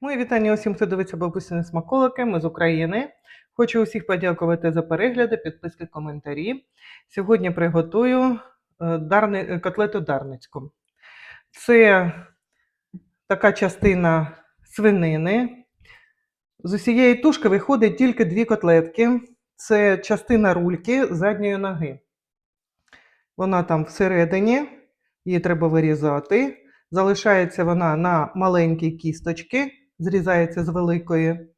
Мої вітання усім, хто дивиться бабусіни смаколики. Ми з України. Хочу усіх подякувати за перегляди, підписки, коментарі. Сьогодні приготую е, дарни... е, котлету дарницьку. Це така частина свинини. З усієї тушки виходить тільки дві котлетки. Це частина рульки задньої ноги. Вона там всередині, її треба вирізати. Залишається вона на маленькі кісточки, зрізається з великої.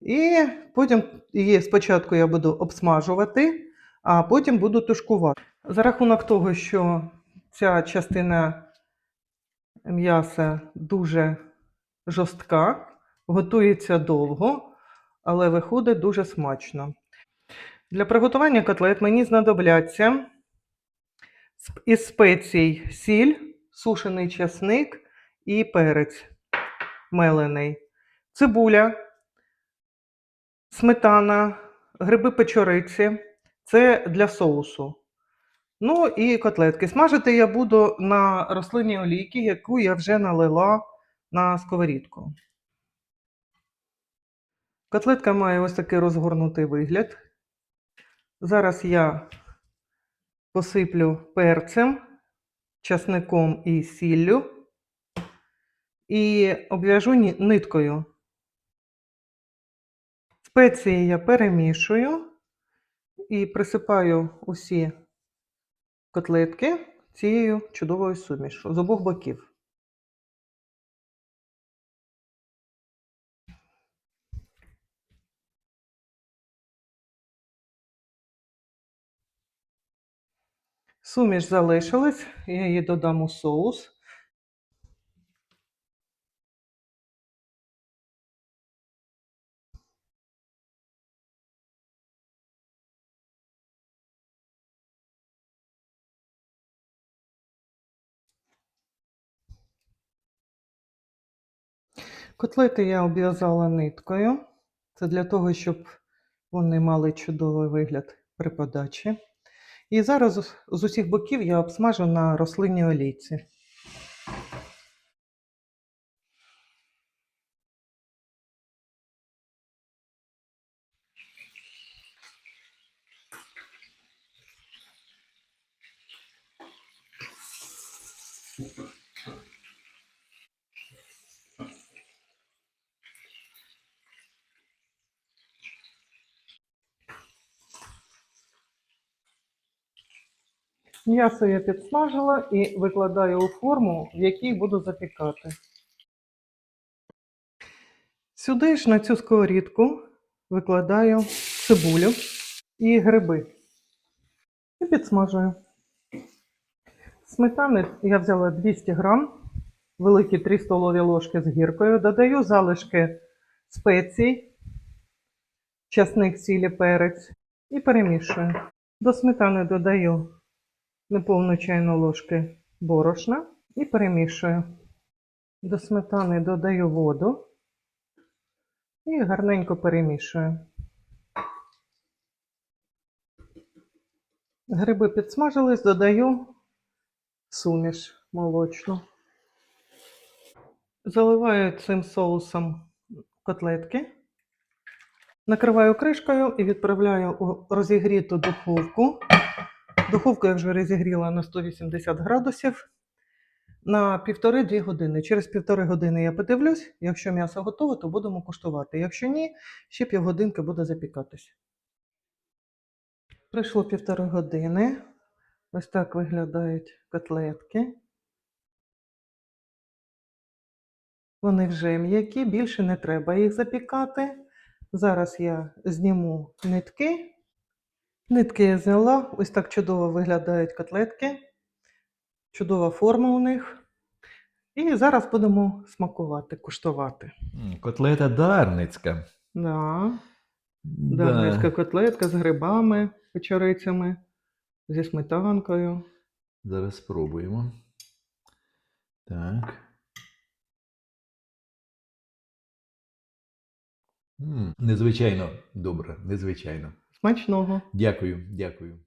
І потім її спочатку я буду обсмажувати, а потім буду тушкувати. За рахунок того, що ця частина м'яса дуже жорстка, готується довго, але виходить дуже смачно. Для приготування котлет мені знадобляться із спецій сіль, сушений часник і перець мелений, цибуля, сметана, гриби печориці. Це для соусу. Ну і котлетки. Смажити я буду на рослинній олійці, яку я вже налила на сковорідку. Котлетка має ось такий розгорнутий вигляд. Зараз я посиплю перцем, часником і сіллю і обв'яжу ниткою. Спеції я перемішую і присипаю усі котлетки цією чудовою сумішю з обох боків. Суміш залишилась, я її додам у соус. Котлети я обв'язала ниткою. Це для того, щоб вони мали чудовий вигляд при подачі. І зараз з- усіх боків я обсмажу на рослинній олійці. М'ясо я підсмажила і викладаю у форму, в якій буду запікати. Сюди ж на цю сковорідку викладаю цибулю і гриби. І підсмажую. Сметани я взяла 200 грам, великі 3 столові ложки з гіркою. Додаю залишки спецій, часник, сілі, перець і перемішую. До сметани додаю неповну чайну ложки борошна і перемішую. До сметани додаю воду і гарненько перемішую. Гриби підсмажились, додаю суміш молочну. Заливаю цим соусом котлетки, накриваю кришкою і відправляю у розігріту духовку. Духовку я вже розігріла на 180 градусів на півтори-дві години. Через півтори години я подивлюсь. Якщо м'ясо готове, то будемо куштувати. Якщо ні, ще півгодинки буде запікатись. Пройшло півтори години. Ось так виглядають котлетки. Вони вже м'які, більше не треба їх запікати. Зараз я зніму нитки. Нитки я зняла, ось так чудово виглядають котлетки. Чудова форма у них. І зараз будемо смакувати, куштувати. Котлета дарницька. Да. Да. Дарницька котлетка з грибами, печорицями, зі сметанкою. Зараз спробуємо. Так. М, Незвичайно добре, незвичайно. Смачного! Дякую, дякую.